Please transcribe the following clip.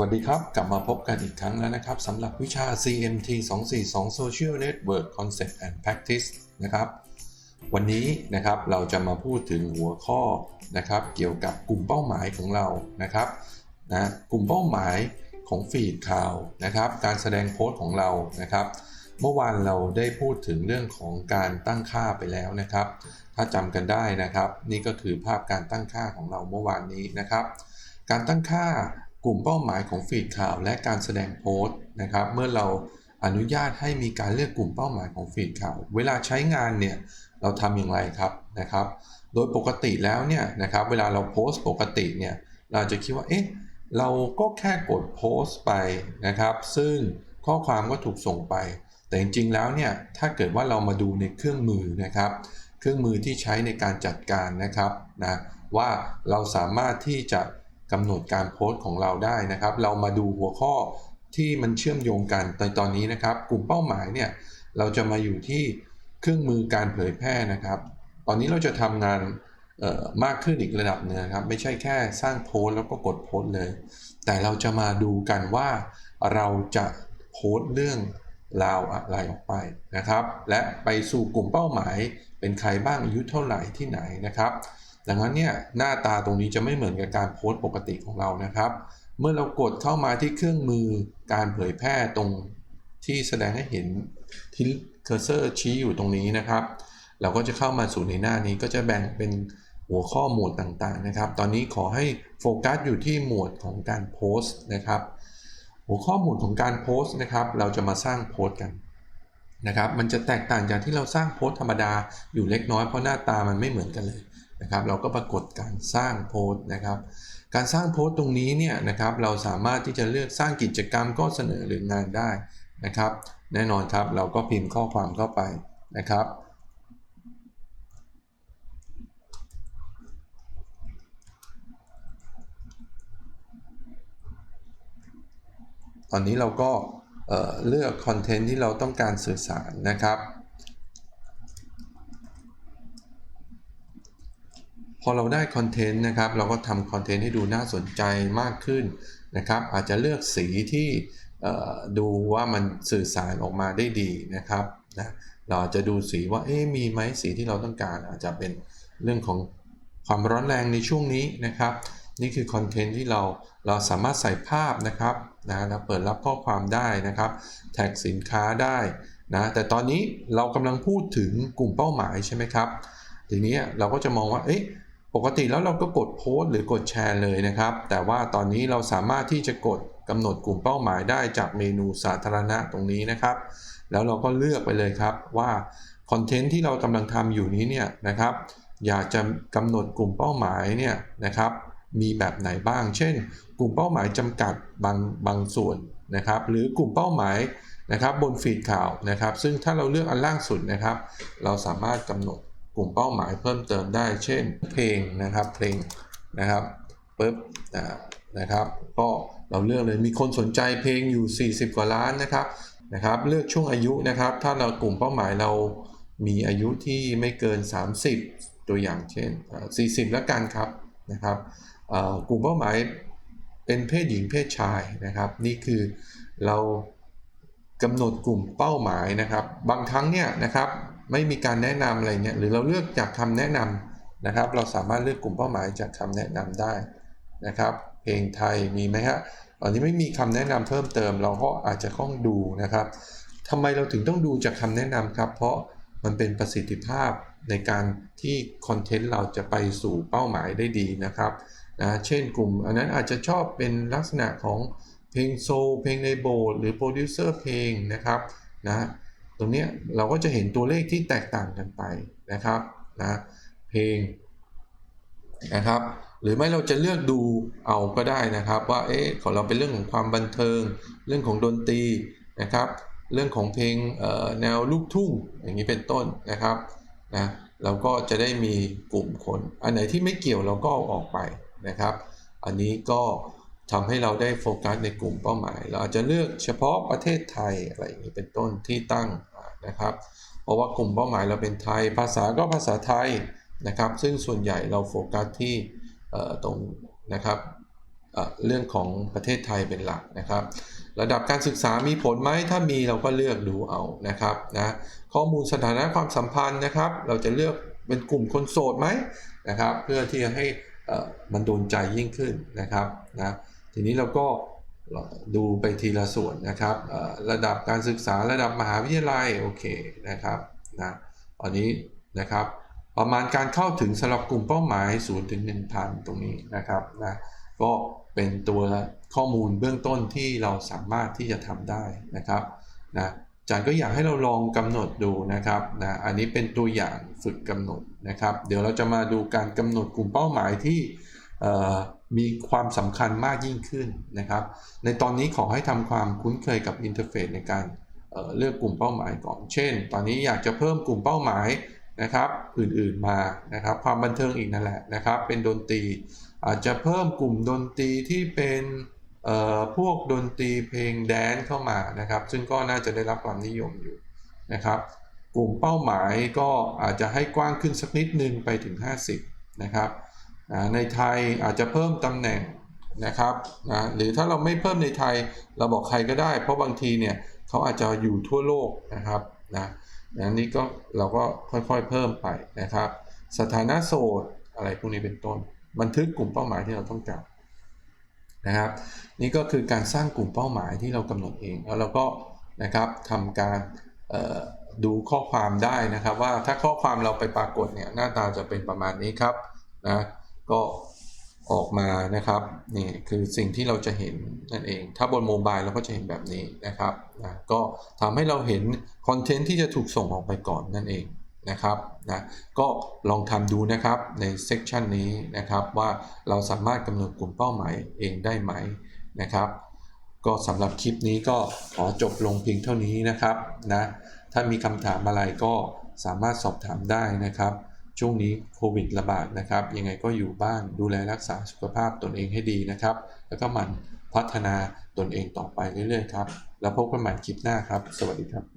วัสดีครับ กลับมาพบกันอีกครั้งแล้วนะครับสำหรับวิชา CMT 242 Social Network Concept and Practice นะครับ วันนี้นะครับเราจะมาพูดถึงหัวข้อนะครับ เกี่ยวกับกลุ่มเป้าหมายของเรานะครับนะกลุ่มเป้าหมายของฟีดข่าวนะครับ การแสดงโพสต์ของเรานะครับ เมื่อวานเราได้พูดถึงเรื่องของการตั้งค่าไปแล้วนะครับ ถ้าจำกันได้นะครับ นี่ก็คือภาพการตั้งค่าของเราเมื่อวานนี้นะครับ การตั้งค่า กลุ่มเป้าหมายของฟีดข่าวและการแสดงโพสต์นะครับ เมื่อเราอนุญาตให้มีการเลือกกลุ่มเป้าหมายของฟีดข่าว เวลาใช้งานเนี่ยเราทำอย่างไรครับนะครับ โดยปกติแล้วเนี่ยนะครับเวลาเราโพสต์ปกติเนี่ยเราจะคิดว่าเอ๊ะเราก็แค่กดโพสต์ไปนะครับ ซึ่งข้อความก็ถูกส่งไป แต่จริงๆแล้วเนี่ยถ้าเกิดว่าเรามาดูในเครื่องมือนะครับ เครื่องมือที่ใช้ในการจัดการนะครับนะว่าเราสามารถที่จะ กำหนดการโพสต์ของเราได้นะครับ เรามาดูหัวข้อที่มันเชื่อมโยงกันในตอนนี้นะครับ กลุ่มเป้าหมายเนี่ยเราจะมาอยู่ที่เครื่องมือการเผยแพร่นะครับ ตอนนี้เราจะทำงานมากขึ้นอีกระดับหนึงครับ ไม่ใช่แค่สร้างโพสต์แล้วก็กดโพสต์เลย แต่เราจะมาดูกันว่าเราจะโพสต์เรื่องราวอะไรออกไปนะครับ และไปสู่กลุ่มเป้าหมายเป็นใครบ้างอายุเท่าไหร่ที่ไหนนะครับ ดังนั้นเนี่ยหน้าตาตรงนี้จะไม่เหมือนกับการโพสต์ปกติของเรานะครับ เมื่อเรากดเข้ามาที่เครื่องมือการเผยแพร่ตรงที่แสดงให้เห็นที่เคอร์เซอร์ชี้อยู่ตรงนี้นะครับ เราก็จะเข้ามาสู่ในหน้านี้ก็จะแบ่งเป็นหัวข้อหมวดต่างๆนะครับ ตอนนี้ขอให้โฟกัสอยู่ที่หมวดของการโพสต์นะครับ หัวข้อหมวดของการโพสต์นะครับ เราจะมาสร้างโพสต์กันนะครับ มันจะแตกต่างจากที่เราสร้างโพสต์ธรรมดาอยู่เล็กน้อยเพราะหน้าตามันไม่เหมือนกันเลย นะครับเราก็ปรากฏการสร้างโพสต์นะครับ การสร้างโพสต์ตรงนี้เนี่ยนะครับเราสามารถที่จะเลือกสร้างกิจกรรมก็เสนอหรืองานได้นะครับ แน่นอนครับเราก็พิมพ์ข้อความเข้าไปนะครับตอนนี้เราก็เเลือกคอนเทนต์ที่เราต้องการสื่อสารนะครับ พ อเราได้คอนเทนต์นะครับ เราก็ทำคอนเทนต์ให้ดูน่าสนใจมากขึ้นนะครับ อาจจะเลือกสีที่ดูว่ามันสื่อสารออกมาได้ดีนะครับนะเราจะดูสีว่าเอ๊มีไหมสีที่เราต้องการอาจจะเป็นเรื่องของความร้อนแรงในช่วงนี้นะครับ นี่คือคอนเทนต์ที่เราเราสามารถใส่ภาพนะครับนะเราเปิดรับข้อความได้นะครับ แท็กสินค้าได้นะแต่ตอนนี้เรากำลังพูดถึงกลุ่มเป้าหมายใช่ไหมครับ ทีนี้เราก็จะมองว่าเอ๊ะ ปกติแล้วเราก็กดโพสต์หรือกดแชร์เลยนะครับ แต่ว่าตอนนี้เราสามารถที่จะกดกำหนดกลุ่มเป้าหมายได้จากเมนูสาธารณะตรงนี้นะครับ แล้วเราก็เลือกไปเลยครับว่าคอนเทนต์ที่เรากำลังทำอยู่นี้เนี่ยนะครับ อยากจะกำหนดกลุ่มเป้าหมายเนี่ยนะครับ มีแบบไหนบ้าง เช่น กลุ่มเป้าหมายจำกัดบางบางส่วนนะครับ หรือกลุ่มเป้าหมายนะครับบนฟีดข่าวนะครับ ซึ่งถ้าเราเลือกอันล่างสุดนะครับ เราสามารถกำหนด กลุ่มเป้าหมายเพิ่มเติมได้ เช่น เพลงนะครับเพลงนะครับปึ๊บนะครับก็เราเลือกเลยมีคนสนใจเพลงอยู่ 40 กว่าล้านนะครับนะครับเลือกช่วงอายุนะครับ ถ้าเรากลุ่มเป้าหมายเรามีอายุที่ไม่เกิน 30 ตัวอย่างเช่น 40 แล้วกันครับนะครับกลุ่มเป้าหมายเป็นเพศหญิงเพศชายนะครับ นี่คือเรากำหนดกลุ่มเป้าหมายนะครับ บางครั้งเนี่ยนะครับ ไม่มีการแนะนำอะไรเนี่ยหรือเราเลือกจากคำแนะนำนะครับ เราสามารถเลือกกลุ่มเป้าหมายจากคำแนะนำได้นะครับ เพลงไทยมีไหมฮะตอนนี้ไม่มีคำแนะนำเพิ่มเติม เราก็อาจจะต้องดูนะครับทำไมเราถึงต้องดูจากคำแนะนำครับ เพราะมันเป็นประสิทธิภาพในการที่คอนเทนต์เราจะไปสู่เป้าหมายได้ดีนะครับนะเช่นกลุ่ม อันนั้นอาจจะชอบเป็นลักษณะของเพลงโซลเพลงในโบสถ์หรือโปรดิวเซอร์เพลงนะครับนะ ตรงนี้เราก็จะเห็นตัวเลขที่แตกต่างกันไปนะครับนะเพลงนะครับ หรือไม่เราจะเลือกดูเอาก็ได้นะครับ ว่าเอ๊ะของเราเป็นเรื่องของความบันเทิง เรื่องของดนตรีนะครับ เรื่องของเพลงแนวลูกทุ่งอย่างนี้เป็นต้นนะครับนะเราก็จะได้มีกลุ่มคน อันไหนที่ไม่เกี่ยวเราก็เอาออกไปนะครับ อันนี้ก็ ทำให้เราได้โฟกัสในกลุ่มเป้าหมาย เราอาจจะเลือกเฉพาะประเทศไทยอะไรอย่างนี้เป็นต้นที่ตั้งนะครับ เพราะว่ากลุ่มเป้าหมายเราเป็นไทย ภาษาก็ภาษาไทยนะครับ ซึ่งส่วนใหญ่เราโฟกัสที่ตรงนะครับเรื่องของประเทศไทยเป็นหลักนะครับ ระดับการศึกษามีผลไหมถ้ามีเราก็เลือกดูเอานะครับนะข้อมูลสถานะความสัมพันธ์นะครับ เราจะเลือกเป็นกลุ่มคนโสดไหมนะครับ เพื่อที่จะให้มันโดนใจยิ่งขึ้นนะครับนะ ทีนี้เราก็ดูไปทีละส่วนนะครับระดับการศึกษาระดับมหาวิทยาลัยโอเคนะครับนะตอนนี้นะครับประมาณการเข้าถึงสำหรับกลุ่มเป้าหมาย0ถึง1,000 ตรงนี้นะครับนะก็เป็นตัวข้อมูลเบื้องต้นที่เราสามารถที่จะทำได้นะครับนะอาจารย์ก็อยากให้เราลองกำหนดดูนะครับนะอันนี้เป็นตัวอย่างฝึกกำหนดนะครับ เดี๋ยวเราจะมาดูการกำหนดกลุ่มเป้าหมายที่เอ่อ มีความสำคัญมากยิ่งขึ้นนะครับ ในตอนนี้ขอให้ทำความคุ้นเคยกับอินเทอร์เฟซในการเเลือกกลุ่มเป้าหมายก่อน เช่น ตอนนี้อยากจะเพิ่มกลุ่มเป้าหมายนะครับอื่นๆมานะครับความบันเทิงอีกนั่นแหละนะครับ เป็นดนตรี อาจจะเพิ่มกลุ่มดนตรีที่เป็นพวกดนตรีเพลงแดนซ์เข้ามานะครับ ซึ่งก็น่าจะได้รับความนิยมอยู่นะครับ กลุ่มเป้าหมายก็อาจจะให้กว้างขึ้นสักนิดนึงไปถึง 50นะครับ นะในไทยอาจจะเพิ่มตำแหน่งนะครับนะหรือถ้าเราไม่เพิ่มในไทยเราบอกใครก็ได้ เพราะบางทีเนี่ยเขาอาจจะอยู่ทั่วโลกนะครับนะนะนี่ก็เราก็ค่อยๆเพิ่มไปนะครับ สถานะโสดอะไรพวกนี้เป็นต้น บันทึกกลุ่มเป้าหมายที่เราต้องการนะครับ นี่ก็คือการสร้างกลุ่มเป้าหมายที่เรากำหนดเองแล้วเราก็นะครับทำการดูข้อความได้นะครับ ว่าถ้าข้อความเราไปปรากฏเนี่ยหน้าตาจะเป็นประมาณนี้ครับนะ ก็ออกมานะครับนี่คือสิ่งที่เราจะเห็นนั่นเอง ถ้าบนโมบายเราก็จะเห็นแบบนี้นะครับนะก็ทำให้เราเห็นคอนเทนต์ที่จะถูกส่งออกไปก่อนนั่นเองนะครับนะก็ลองทำดูนะครับในเซกชันนี้นะครับว่าเราสามารถกำหนดกลุ่มเป้าหมายเองได้ไหมนะครับก็สำหรับคลิปนี้ก็ขอจบลงเพียงเท่านี้นะครับนะถ้ามีคำถามอะไรก็สามารถสอบถามได้นะครับ ช่วงนี้โควิดระบาดนะครับ ยังไงก็อยู่บ้านดูแลรักษาสุขภาพตนเองให้ดีนะครับ แล้วก็มันพัฒนาตนเองต่อไปเรื่อยๆครับ แล้วพบกันใหม่คลิปหน้าครับ สวัสดีครับ